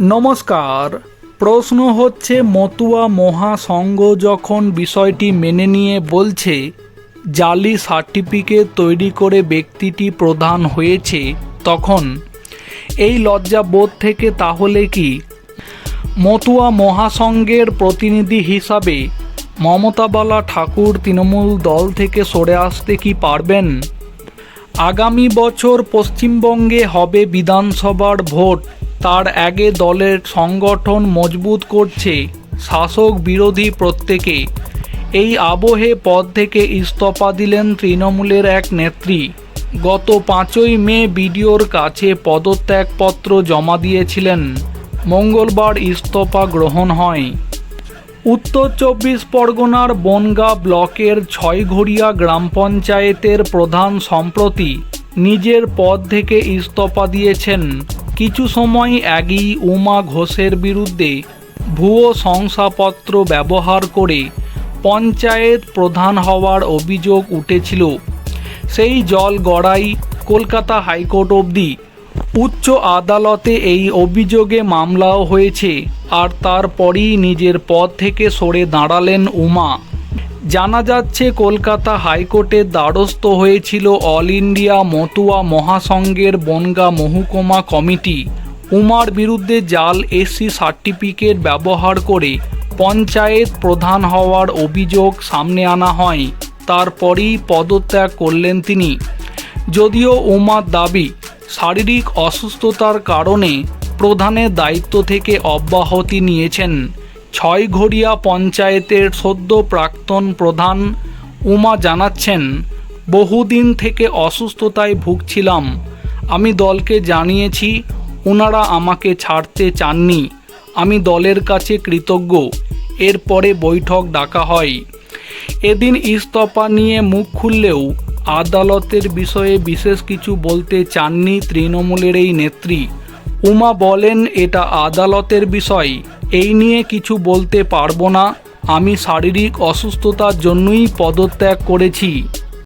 নমস্কার। প্রশ্ন হচ্ছে, মতুয়া মহাসংঘ যখন বিষয়টি মেনে নিয়ে বলছে, জালি সার্টিফিকেট তৈরি করে ব্যক্তিটি প্রধান হয়েছে, তখন এই লজ্জাবোধ থেকে তাহলে কি? মতুয়া মহাসংঘের প্রতিনিধি হিসাবে মমতাবালা ঠাকুর তৃণমূল দল থেকে সরে আসতে কি পারবেন? আগামী বছর পশ্চিমবঙ্গে হবে বিধানসভার ভোট। তার আগে দলের সংগঠন মজবুত করছে শাসক বিরোধী প্রত্যেকে। এই আবহে পদ থেকে ইস্তফা দিলেন তৃণমূলের এক নেত্রী। গত পাঁচই মে বিডিওর কাছে পদত্যাগপত্র জমা দিয়েছিলেন। মঙ্গলবার ইস্তফা গ্রহণ হয়। উত্তর চব্বিশ পরগনার বনগা ব্লকের ছয়ঘড়িয়া গ্রাম পঞ্চায়েতের প্রধান সম্প্রতি নিজের পদ থেকে ইস্তফা দিয়েছেন। কিছু সময় আগেই উমা ঘোষের বিরুদ্ধে ভুয়ো শংসাপত্র ব্যবহার করে পঞ্চায়েত প্রধান হওয়ার অভিযোগ উঠেছিল। সেই জল গড়াই কলকাতা হাইকোর্ট অবধি উচ্চ আদালতে এই অভিযোগে মামলাও হয়েছে, আর তারপরই নিজের পদ থেকে সরে দাঁড়ালেন উমা। জানা যাচ্ছে, কলকাতা হাইকোর্টের দ্বারস্থ হয়েছিল অল ইন্ডিয়া মতুয়া মহাসংঘের বনগা মহকুমা কমিটি। উমার বিরুদ্ধে জাল এসসি সার্টিফিকেট ব্যবহার করে পঞ্চায়েত প্রধান হওয়ার অভিযোগ সামনে আনা হয় তারপরই পদত্যাগ করলেন তিনি। যদিও উমার দাবি, শারীরিক অসুস্থতার কারণে প্রধানের দায়িত্ব থেকে অব্যাহতি নিয়েছেন। ছয়ঘড়িয়া পঞ্চায়েতের সদ্য প্রাক্তন প্রধান উমা জানাচ্ছেন, বহুদিন থেকে অসুস্থতায় ভুগছিলাম। আমি দলকে জানিয়েছি ওনারা আমাকে ছাড়তে চাননি। আমি দলের কাছে কৃতজ্ঞ। এরপরে বৈঠক ডাকা হয়। এদিন ইস্তফা নিয়ে মুখ খুললেও আদালতের বিষয়ে বিশেষ কিছু বলতে চাননি তৃণমূলের এই নেত্রী। উমা বলেন, এটা আদালতের বিষয়। এই নিয়ে কিছু বলতে পারব না। আমি শারীরিক অসুস্থতার জন্যই পদত্যাগ করেছি।